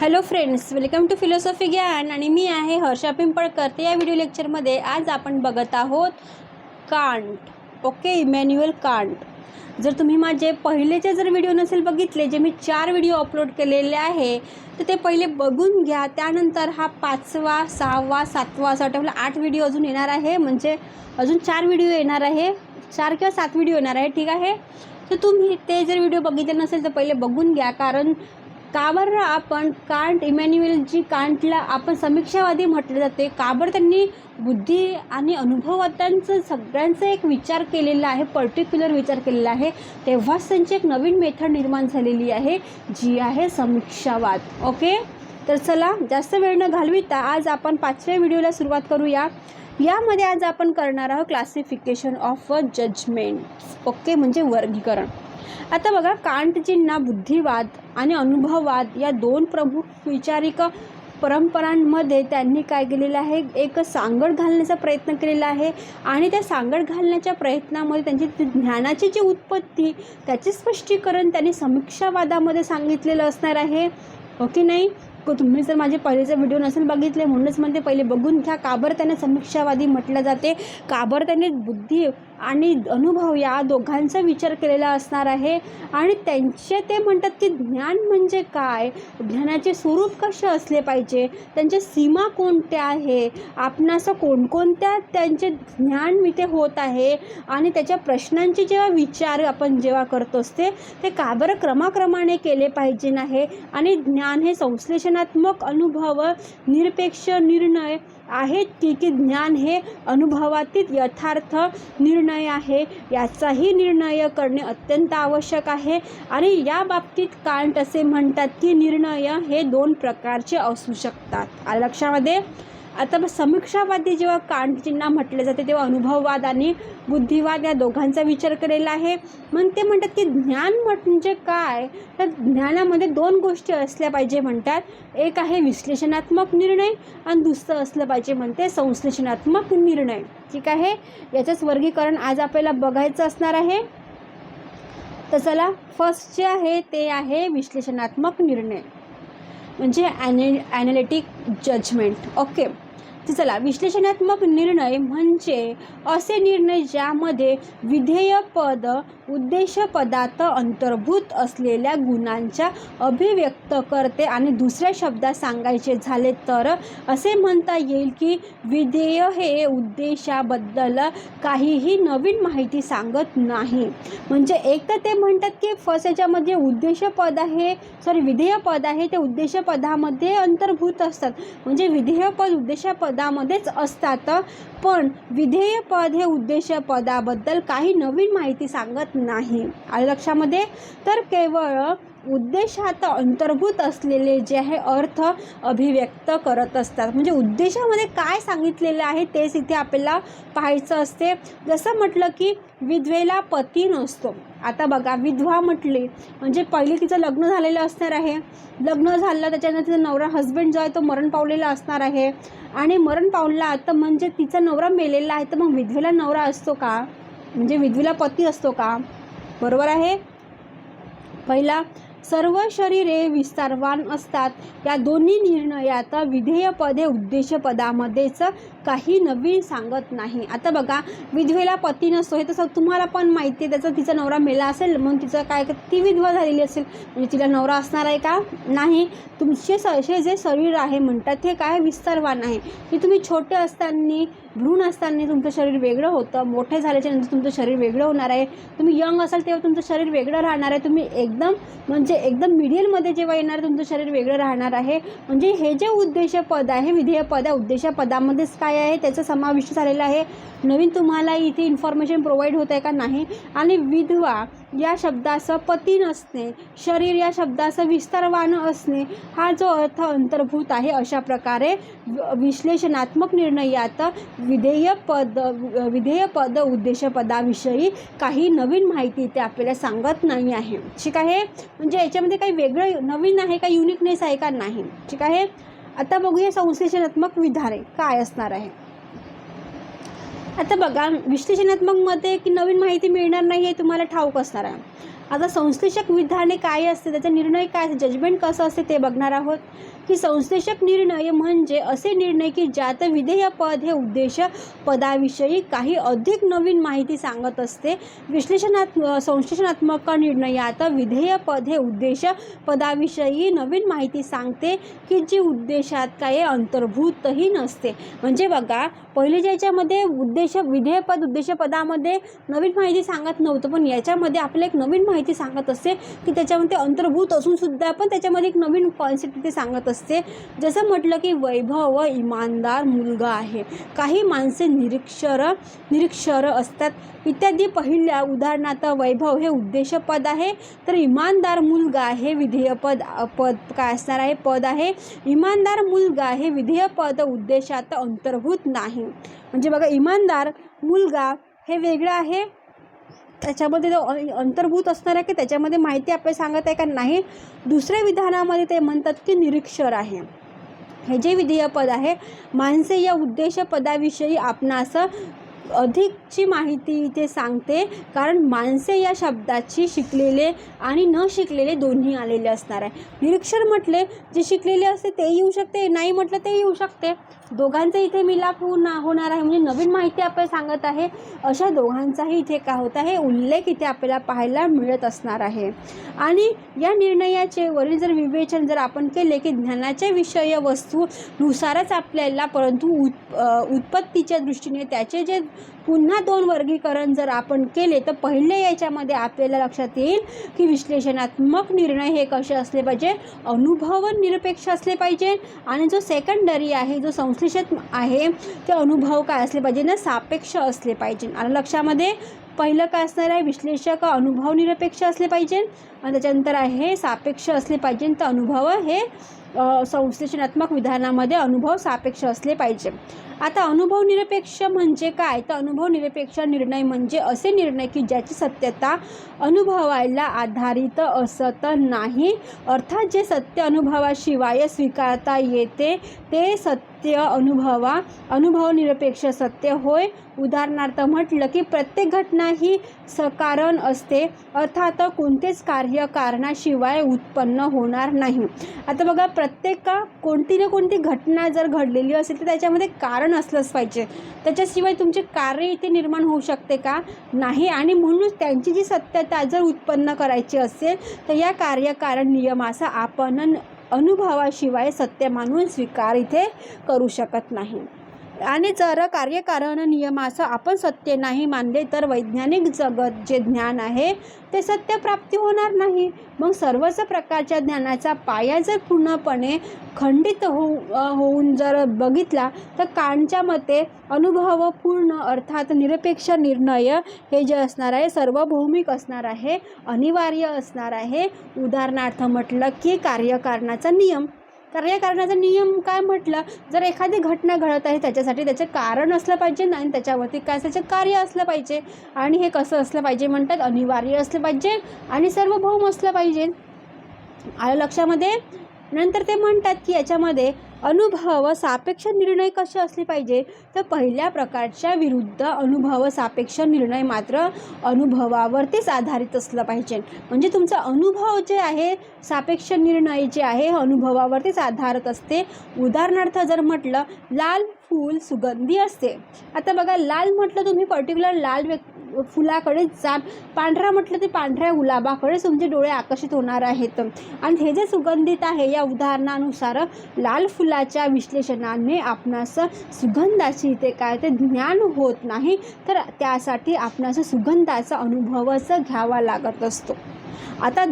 Hello friends welcome to philosophy ज्ञान आणि मी आहे हर्षा पिंपळकर. तर या व्हिडिओ लेक्चरमध्ये आज आपण बघत आहोत कांट ओके इमॅन्युअल कांट जर तुम्ही माझे पहिलेचे जर व्हिडिओ नसेल बघितले जे मी चार व्हिडिओ अपलोड केलेले आहे तर ते पहिले बघून घ्या. त्यानंतर हा पाचवा सहावा सातवा असं वाटतं. मला आठ व्हिडिओ अजून येणार आहे. म्हणजे अजून चार व्हिडिओ येणार आहे. चार किंवा सात व्हिडिओ येणार आहे. ठीक आहे? तर तुम्ही ते जर व्हिडिओ बघितले नसेल तर पहिले बघून घ्या. कारण का बरं आपण कांट इमॅन्युएलजी कांटला आपण समीक्षावादी म्हटले जाते. का बरं त्यांनी बुद्धी आणि अनुभवात्यांचं सगळ्यांचा एक विचार केलेला आहे पर्टिक्युलर विचार केलेला आहे. तेव्हाच त्यांची एक नवीन मेथड निर्माण झालेली आहे जी आहे समीक्षावाद. ओके तर चला जास्त वेळ न घालविता आज आपण पाचव्या व्हिडिओला सुरुवात करूया. यामध्ये आज आपण करणार आहोत classification of a judgement okay म्हणजे वर्गीकरण. आता बघा कांटजींना बुद्धिवाद आणि अनुभववाद या दोन प्रमुख वैचारिक परंपरांमध्ये त्यांनी काय केलेलं आहे? एक सांगड घालण्याचा प्रयत्न केलेला आहे आणि त्या सांगड घालण्याच्या प्रयत्नामध्ये त्यांची ज्ञानाची जी उत्पत्ती त्याचे स्पष्टीकरण त्यांनी समीक्षावादामध्ये सांगितलेलं असणार आहे. ओके नाही? तुम्ही जर माझे पहिलेचे व्हिडिओ नसेल बघितले म्हणूनच म्हणते पहिले बघून घ्या. का बरं त्यांना समीक्षावादी म्हटलं जाते? का बरं त्यांनी बुद्धी आणि अनुभव या दोघांचा विचार केलेला असणार आहे. आणि त्यांचे ते म्हणतात की ज्ञान म्हणजे काय? ज्ञानाचे स्वरूप कसे असले पाहिजे? त्यांच्या सीमा कोणत्या आहे? आपणास कोणकोणत्या त्यांचे ज्ञान इथे होत आहे? आणि त्याच्या प्रश्नांचे जेव्हा विचार आपण जेव्हा करतो असते ते का बरं क्रमाक्रमाने केले पाहिजे नाही? आणि ज्ञान हे संश्लेषणात्मक अनुभव निरपेक्ष निर्णय आहेत की की ज्ञान हे अनुभवातील यथार्थ निर्णय आहे. याचाही निर्णय करणे अत्यंत आवश्यक आहे. आणि या बाबतीत कांट असे म्हणतात की निर्णय हे दोन प्रकारचे असू शकतात. लक्षामध्ये? आता मग समीक्षावादी जेव्हा कांटजींना म्हटले जाते तेव्हा अनुभववाद आणि बुद्धिवाद या दोघांचा विचार केलेला आहे. मग ते म्हणतात की ज्ञान म्हणजे काय? तर ज्ञानामध्ये दोन गोष्टी असल्या पाहिजे म्हणतात. एक आहे विश्लेषणात्मक निर्णय आणि दुसरं असलं पाहिजे म्हणते संश्लेषणात्मक निर्णय. ठीक आहे? याचंच वर्गीकरण आज आपल्याला बघायचं असणार आहे. तर चला फर्स्ट जे आहे ते आहे विश्लेषणात्मक निर्णय. म्हणजे ॲने ॲनालिटिक जजमेंट ओके तर चला विश्लेषणात्मक निर्णय म्हणजे असे निर्णय ज्यामध्ये विधेयपद उद्देशपदात अंतर्भूत असलेल्या गुणांच्या अभिव्यक्त करते आणि दुसऱ्या शब्दात सांगायचे झाले तर असे म्हणता येईल की विधेय हे उद्देशाबद्दल काहीही नवीन माहिती सांगत नाही. म्हणजे एक तर ते म्हणतात की फर्स्ट याच्यामध्ये उद्देशपद आहे सॉरी विधेयपद आहे ते उद्देशपदामध्ये अंतर्भूत असतात. म्हणजे विधेयपद उद्देशपद पदामध्येच असतात. पण विधेयपद हे उद्देशपदाबद्दल काही नवीन माहिती सांगत नाही. आणि लक्षामध्ये? तर केवळ उद्देशात अंतर्भूत असलेले जे आहे अर्थ अभिव्यक्त करत असतात. म्हणजे उद्देशामध्ये काय सांगितलेलं आहे तेच इथे आपल्याला पाहायचं असते. जसं म्हटलं की विधवेला पती नसतो. आता बघा विधवा म्हटली म्हणजे पहिले तिचं लग्न झालेलं असणार आहे. लग्न झालं त्याच्यानंतर तिचा नवरा हस्बंड जो आहे तो मरण पावलेला असणार आहे. आणि मरण पावला तर म्हणजे तिचा नवरा मेलेला आहे तर मग विधवेला नवरा असतो का? म्हणजे विधवेला पती असतो का? बरोबर आहे? पहिला सर्व शरीरे विस्तारवान असतात. या दोन्ही निर्णयात विधेयपदे उद्देशपदामध्येच काही नवीन सांगत नाही. आता बघा विधवेला पती नसतो. हे तसं तुम्हाला पण माहिती आहे. त्याचा तिचा नवरा मेला असेल म्हणून तिचं काय ती विधवा झालेली असेल. म्हणजे तिला नवरा असणार आहे का? नाही. तुमचे स असे जे शरीर आहे म्हणतात हे काय विस्तारवान आहे? की तुम्ही छोटे असताना भ्रूण असताना तुमचं शरीर वेगळं होतं मोठे झाल्याच्यानंतर तुमचं शरीर वेगळं होणार आहे तुम्ही यंग असाल तेव्हा तुमचं शरीर वेगळं राहणार आहे तुम्ही एकदम म्हणजे एकदम मिडियलमध्ये जेव्हा येणार तुमचं शरीर वेगळं राहणार आहे. म्हणजे हे जे उद्देशपद आहे विधेयपद आहे उद्देशपदामध्येच काय आहे त्याचा समाविष्ट झालेला आहे. नवीन तुम्हाला इथे इन्फॉर्मेशन प्रोव्हाइड होत आहे का? नाही. आणि विधवा या शब्दाचं पती नसणे शरीर या शब्दाचं विस्तारवान असणे हा जो अर्थ अंतर्भूत आहे अशा प्रकारे विश्लेषणात्मक निर्णयात विधेय पद विधेय पद उद्देशपदाविषयी काही नवीन माहिती ते आपल्याला सांगत नाही आहे. ठीक आहे? म्हणजे याच्यामध्ये काही वेगळं नवीन आहे का युनिकनेस आहे का नाही? ठीक आहे? आता बघूया संश्लेषणात्मक विधारे काय असणार आहे. आता बघा विश्लेषणात्मक मते की नवीन माहिती मिळणार नाही हे तुम्हाला ठाऊक असणार आहे. आता संश्लेषक विधाने काय असते त्याचा निर्णय काय असते जजमेंट कसं असते ते बघणार आहोत. की संश्लेषक निर्णय म्हणजे असे निर्णय की ज्यात विधेय पद हे उद्देश पदाविषयी काही अधिक नवीन माहिती सांगत असते. विश्लेषणात्म संश्लेषणात्मक निर्णयात विधेय पद हे उद्देश पदाविषयी नवीन माहिती सांगते की जी उद्देशात काही अंतर्भूतही नसते. म्हणजे बघा पहिले ज्याच्यामध्ये उद्देश विधेयपद उद्देशपदामध्ये नवीन माहिती सांगत नव्हतं पण याच्यामध्ये आपल्याला एक नवीन माहिती सांगत असते की त्याच्यामध्ये अंतर्भूत असून सुद्धा पण त्याच्यामध्ये एक नवीन कॉन्सेप्ट ते सांगत असते. जसं म्हटलं की वैभव व इमानदार मुलगा आहे. काही माणसे निरीक्षर निरीक्षर असतात. इत्यादी पहिल्या उदाहरणार्थ वैभव हे उद्देशपद आहे. तर इमानदार मुलगा हे विधेयपद पद काय असणार आहे? पद आहे. इमानदार मुलगा हे विधेयपद उद्देशात अंतर्भूत नाही. म्हणजे बघा इमानदार मुलगा हे वेगळं आहे. त्याच्यामध्ये जो अंतर्भूत असणार आहे की त्याच्यामध्ये माहिती आपल्याला सांगत आहे का नाही दुसऱ्या विधानामध्ये ते म्हणतात की निरीक्षर आहे. हे जे विधेय पद आहे माणसे या उद्देश पदाविषयी आपणास अधिकची माहिती इथे सांगते कारण माणसे या शब्दाची शिकलेले आणि न शिकलेले दोन्ही आलेले असणार आहे. निरीक्षर म्हटले जे शिकलेले असते ते येऊ शकते नाही म्हटलं ते येऊ शकते. दोघांचा इथे मिलाप होऊन होणार आहे म्हणजे नवीन माहिती आपल्याला सांगत आहे. अशा दोघांचाही इथे काय होत आहे उल्लेख इथे आपल्याला पाहायला मिळत असणार आहे. आणि या निर्णयाचे वरील जर विवेचन जर आपण केले की ज्ञानाच्या विषय वस्तूनुसारच आपल्याला परंतु उत् उत्पत्तीच्या दृष्टीने त्याचे जे पुन्हा दोन वर्गीकरण जर आपण केले तर पहिले याच्यामध्ये आपल्याला लक्षात येईल की विश्लेषणात्मक निर्णय हे कसे असले पाहिजे अनुभव निरपेक्ष असले पाहिजे आणि जो सेकंडरी आहे जो संश्लेषित आहे ते अनुभव काय असले पाहिजे ना सापेक्ष असले पाहिजे. आणि लक्षामध्ये पहिलं काय असणार आहे विश्लेषक अनुभव निरपेक्ष असले पाहिजे आणि त्याच्यानंतर आहे सापेक्ष असले पाहिजे तर अनुभव हे संश्लेषणात्मक विधानामध्ये अनुभव सापेक्ष असले पाहिजे. आता अनुभव निरपेक्ष म्हणजे काय? तर अनुभव निरपेक्ष निर्णय म्हणजे असे निर्णय की ज्याची सत्यता अनुभवायला आधारित असत नाही. अर्थात जे सत्य अनुभवाशिवाय स्वीकारता येते ते सत्य अनुभवा. अनुभव निरपेक्ष सत्य होय. उदाहरणार्थ म्हटलं की प्रत्येक घटना ही सकारण असते. अर्थात कोणतेच कार्य कारणाशिवाय उत्पन्न होणार नाही. आता बघा प्रत्येक का कोणती ना कोणती घटना जर घडलेली असेल तर त्याच्यामध्ये कारण असलंच पाहिजे. त्याच्याशिवाय तुमचे कार्य इथे निर्माण होऊ शकते का? नाही. आणि म्हणून त्यांची जी सत्यता जर उत्पन्न करायची असेल तर या कार्यकारण नियमाचा आपण अनुभवाशिवाय सत्य मानून स्वीकार इथे करू शकत नाही. आणि जर कार्यकारण नियमाचं आपण सत्य नाही मानले तर वैज्ञानिक जगत जे ज्ञान आहे ते सत्य प्राप्ती होणार नाही. मग सर्वच प्रकारच्या ज्ञानाचा पाया जर पूर्णपणे खंडित होऊ होऊन जर बघितला तर कांच्या मते अनुभवपूर्ण अर्थात निरपेक्ष निर्णय हे जे असणार आहे सार्वभौमिक असणार आहे अनिवार्य असणार आहे. उदाहरणार्थ म्हटलं की कार्यकारणाचा नियम. कार्यकारणाचा नियम काय म्हटलं? जर एखादी घटना घडत आहे त्याच्यासाठी त्याचं कारण असलं पाहिजे आणि त्याच्यावरती काय त्याचं कार्य असलं पाहिजे? आणि हे कसं असलं पाहिजे म्हणतात? अनिवार्य असलं पाहिजे आणि सार्वभौम असलं पाहिजे. आलं लक्षामध्ये? नंतर ते म्हणतात की याच्यामध्ये अनुभव सापेक्ष निर्णय कसे असले पाहिजे? तर पहिल्या प्रकारच्या विरुद्ध अनुभव सापेक्ष निर्णय मात्र अनुभवावरतीच आधारित असलं पाहिजे. म्हणजे तुमचा अनुभव जे आहे सापेक्ष निर्णय जे आहे अनुभवावरतीच आधारित असते. उदाहरणार्थ जर म्हटलं लाल फूल सुगंधी असते. आता बघा लाल म्हटलं तुम्ही पर्टिक्युलर लाल व्यक्ती फुलाकडे जा पांढरा म्हटलं ते पांढऱ्या गुलाबाकडे तुमचे डोळे आकर्षित होणार आहेत. आणि हे जे सुगंधित आहे या उदाहरणानुसार लाल फुलाच्या विश्लेषणाने आपणास सुगंधाची ते काय ते ज्ञान होत नाही तर त्यासाठी आपणास सुगंधाचा अनुभवच घ्यावा लागत असतो. आता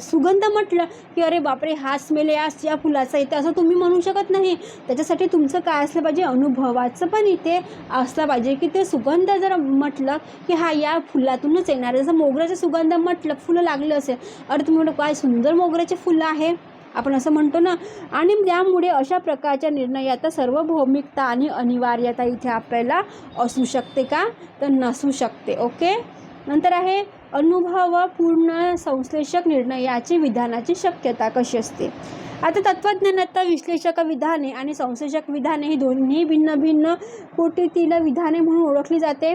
सुगंध म्हटलं की अरे बापरे हा स्मेल या या फुलाचा येते असं तुम्ही म्हणू शकत नाही. त्याच्यासाठी तुमचं काय असलं पाहिजे? अनुभवाचं पण इथे असलं पाहिजे की ते सुगंध जर म्हटलं की हा या फुलातूनच येणार जसं मोगऱ्याचं सुगंध म्हटलं फुलं लागलं असेल अरे तुम्ही म्हणतो काय सुंदर मोगऱ्याचे फुलं आहे. आपण असं म्हणतो ना. आणि त्यामुळे अशा प्रकारच्या निर्णयात सार्वभौमिकता आणि अनिवार्यता इथे आपल्याला असू शकते का? तर नसू शकते. ओके? नंतर आहे अनुभव संश्लेषक संश्लेषक निर्णयाची विधानाची शक्यता कशी असते? आता तत्त्वज्ञानात विश्लेषक विधाने आणि संश्लेषक विधाने ही दोन्ही भिन्न भिन्न कोटीतील विधाने म्हणून ओळखली जाते.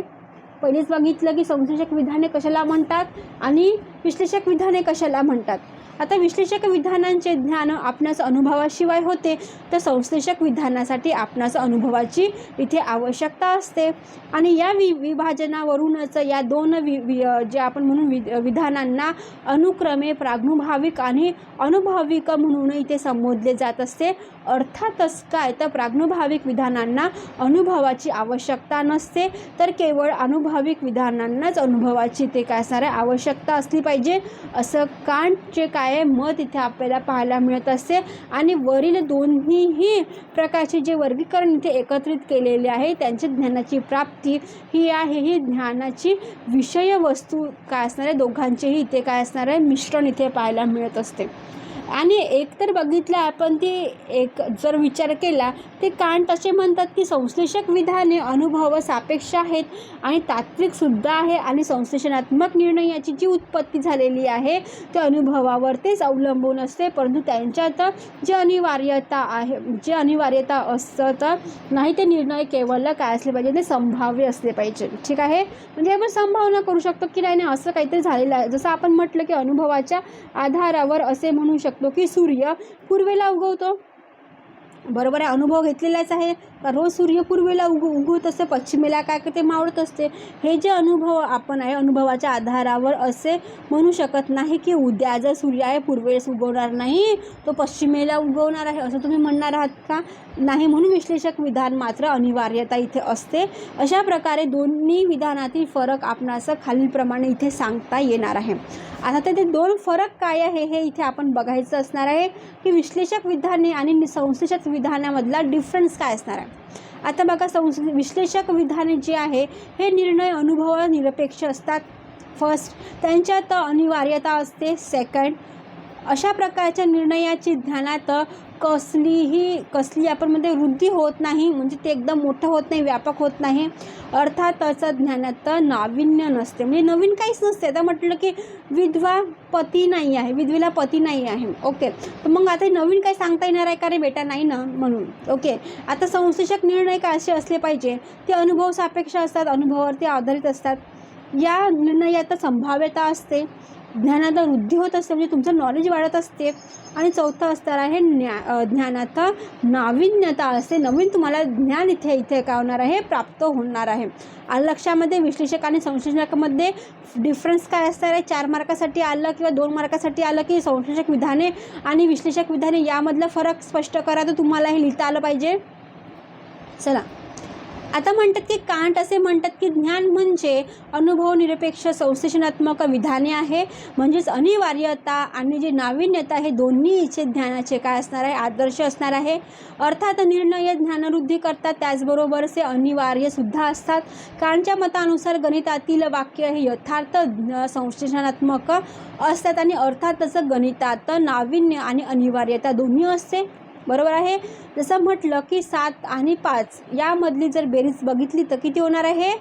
पहिलेच बघितलं की संश्लेषक विधाने कशाला म्हणतात आणि विश्लेषक विधाने कशाला म्हणतात. आता विश्लेषक विधानांचे ज्ञान आपणास अनुभवाशिवाय होते तर संश्लेषक विधानासाठी आपणास अनुभवाची इथे आवश्यकता असते. आणि या वि विभाजनावरूनच या दोन वि वि जे आपण म्हणून वि विधानांना अनुक्रमे प्राग्नुभाविक आणि अनुभाविक म्हणून इथे संबोधले जात असते. अर्थातच काय? तर प्राग्नुभाविक विधानांना अनुभवाची आवश्यकता नसते तर केवळ अनुभाविक विधानांनाच अनुभवाची ते काय असणार आवश्यकता असली पाहिजे असं कांटचे काय आहे. मत इथे आपल्याला पाहायला मिळत असते आणि वरील दोन्हीही प्रकारचे जे वर्गीकरण इथे एकत्रित केलेले आहे त्यांची ज्ञानाची प्राप्ती ही आहे. ही ज्ञानाची विषय वस्तू काय असणार आहे? दोघांचेही इथे काय असणार आहे? मिश्रण इथे पाहायला मिळत असते. आणि एक तर बघितलं आपण ती एक जर विचार केला ते कांट असे म्हणतात की संश्लेषक विधाने अनुभव सापेक्ष आहेत आणि तात्विकसुद्धा आहे आणि संश्लेषणात्मक निर्णयाची जी उत्पत्ती झालेली आहे ते अनुभवावर तेच अवलंबून असते. परंतु त्यांच्यात जे अनिवार्यता आहे जे अनिवार्यता असतं तर नाही ते निर्णय केवळ काय असले पाहिजे ते संभाव्य असले पाहिजे. ठीक आहे? म्हणजे आपण संभावना करू शकतो की नाही नाही असं काहीतरी झालेलं आहे. जसं आपण म्हटलं की अनुभवाच्या आधारावर असे म्हणू शकतो की सूर्य पूर्वेला उगवतो? बरोबर आहे अनुभव घेतलेलाच आहे. रोज सूर्य पूर्वेला उग उगवत असते पश्चिमेला काय करते? मावळत असते. हे जे अनुभव आपण आहे अनुभवाच्या आधारावर असे म्हणू शकत नाही की उद्या जर सूर्य आहे पूर्वेस उगवणार नाही तो पश्चिमेला उगवणार आहे असं तुम्ही म्हणणार आहात का? नाही म्हणून विश्लेषक विधान मात्र अनिवार्यता इथे असते. अशा प्रकारे दोन्ही विधानातील फरक आपणास खालीलप्रमाणे इथे सांगता येणार आहे. आता ते ते दोन फरक काय आहे हे इथे आपण बघायचं असणार आहे की विश्लेषक विधाने आणि संश्लेषक विधानामधला डिफरन्स काय असणार आहे? आता बघा संस विश्लेषक विधान जे आहे हे निर्णय अनुभव निरपेक्ष असतात. फर्स्ट त्यांच्यात अनिवार्यता असते. सेकंड अशा प्रकारच्या निर्णयाची ध्यानात कसलीही कसली आपण म्हणजे वृद्धी होत नाही म्हणजे ते एकदम मोठं होत नाही व्यापक होत नाही अर्थातच ज्ञानात नाविन्य नसते. म्हणजे नवीन काहीच नसते. आता म्हटलं की विधवा पती नाही आहे विधवेला पती नाही आहे. ओके. तर मग आता हे नवीन काही सांगता येणार आहे का रे बेटा? नाही ना म्हणून. ओके. आता संश्लेषक निर्णय काय असे असले पाहिजे? ते अनुभव सापेक्ष असतात अनुभवावरती आधारित असतात. या निर्णयात संभाव्यता असते. ज्ञानात वृद्धी होत असते म्हणजे तुमचं नॉलेज वाढत असते. आणि चौथं असणार आहे ज्ञा ज्ञानात नाविन्यता. असते नवीन तुम्हाला ज्ञान इथे इथे काय होणार आहे प्राप्त होणार आहे. आलक्षामध्ये लक्षामध्ये विश्लेषक आणि संश्लेषकामध्ये डिफरन्स काय असणार आहे? चार मार्कासाठी आलं किंवा दोन मार्कासाठी आलं की संश्लेषक विधाने आणि विश्लेषक विधाने यामधला फरक स्पष्ट करा तर तुम्हाला हे लिहिता आलं पाहिजे. चला. आता म्हणतात की कांट असे म्हणतात की ज्ञान म्हणजे अनुभव निरपेक्ष संश्लेषणात्मक विधाने आहे. म्हणजेच अनिवार्यता आणि जे नाविन्यता हे दोन्ही इच्छे ज्ञानाचे काय असणार आहे? आदर्श असणार आहे. अर्थात निर्णय ज्ञानवृद्धी करतात. त्याचबरोबर ते अनिवार्यसुद्धा असतात. कांटच्या मतानुसार गणितातील वाक्य हे यथार्थ संश्लेषणात्मक असतात आणि अर्थातच गणितात नाविन्य आणि अनिवार्यता दोन्ही असते. बरोबर आहे? जसं म्हटलं की सात आणि पाच यामधली जर बेरीज बघितली तर किती होणार आहे?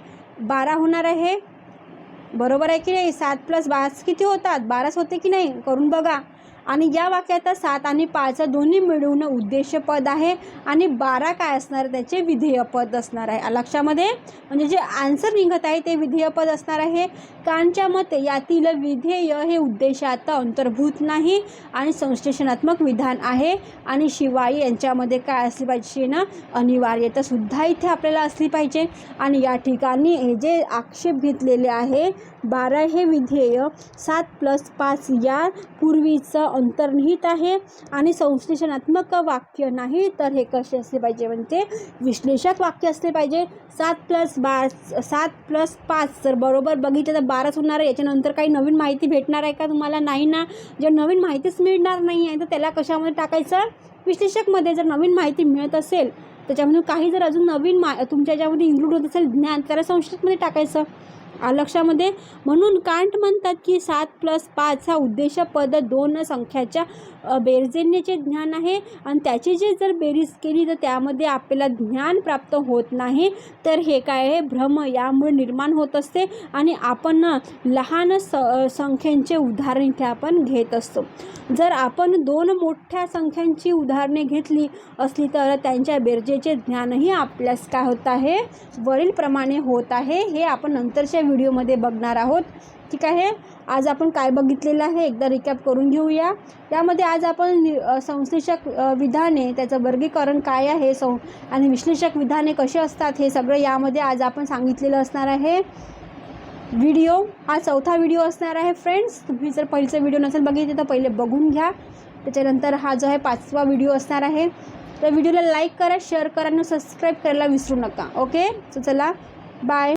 बारा होणार आहे. बरोबर आहे की नाही? सात प्लस पाच किती होतात? बाराच होते की नाही? करून बघा. आणि या वाक्यात सात आणि पाच दोन्ही मिळून उद्देशपद आहे आणि बारा काय असणार? त्याचे विधेयपद असणार आहे. लक्षामध्ये? म्हणजे जे आन्सर निघत आहे ते विधेयपद असणार आहे. कानच्या मते यातील विधेय हे उद्देशात अंतर्भूत नाही आणि संश्लेषणात्मक विधान आहे. आणि शिवाय यांच्यामध्ये काय असली पाहिजे ना? अनिवार्यतासुद्धा इथे आपल्याला असली पाहिजे. आणि या ठिकाणी हे जे आक्षेप घेतलेले आहे बारा हे विधेय सात प्लस पाच या पूर्वीचं अंतर्निहित आहे. आणि संश्लेषणात्मक वाक्य नाही तर हे कसे असले पाहिजे म्हणजे विश्लेषक वाक्य असले पाहिजे. सात प्लस बा सात प्लस पाच जर बरोबर बघितलं तर बाराच होणार आहे. याच्यानंतर काही नवीन माहिती भेटणार आहे का तुम्हाला? नाही ना. जर नवीन माहितीच मिळणार नाही आहे तर त्याला कशामध्ये टाकायचं? विश्लेषकमध्ये जर नवीन माहिती मिळत असेल त्याच्यामधून काही जर अजून नवीन मा तुमच्या याच्यामध्ये इन्क्लूड होत असेल ज्ञान त्याला संश्लेषकमध्ये टाकायचं. लक्षामध्ये म्हणून कांट म्हणतात की सात प्लस पाच हा उद्देश पद दोन संख्याच्या बेरजेनेचे ज्ञान आहे. आणि त्याची जे जर बेरीज केली तर त्यामध्ये आपल्याला ज्ञान प्राप्त होत नाही. तर हे काय आहे? भ्रम यामुळे निर्माण होत असते. आणि आपण लहान स संख्यांचे उदाहरण इथे आपण घेत असतो. जर आपण दोन मोठ्या संख्यांची उदाहरणे घेतली असली तर त्यांच्या बेरजेचे ज्ञानही आपल्यास काय होत आहे? वरीलप्रमाणे होत आहे. हे आपण नंतरच्या व्हिडिओमध्ये बघणार आहोत. ठीक आहे? आज आपण काय बघितलेलं आहे? एकदा रिकॅप करून घेऊया. यामध्ये आज आपण नि- संश्लेषक विधाने त्याचं वर्गीकरण काय आहे सं आणि विश्लेषक विधाने कसे असतात हे सगळं यामध्ये आज आपण सांगितलेलं असणार आहे. व्हिडिओ हा चौथा व्हिडिओ असणार आहे फ्रेंड्स तुम्ही जर पहिलेचा व्हिडिओ नसेल बघितले तर पहिले बघून घ्या. त्याच्यानंतर हा जो आहे पाचवा व्हिडिओ असणार आहे. तर व्हिडिओला लाईक करा शेअर करा आणि सबस्क्राईब करायला विसरू नका. ओके सो चला. बाय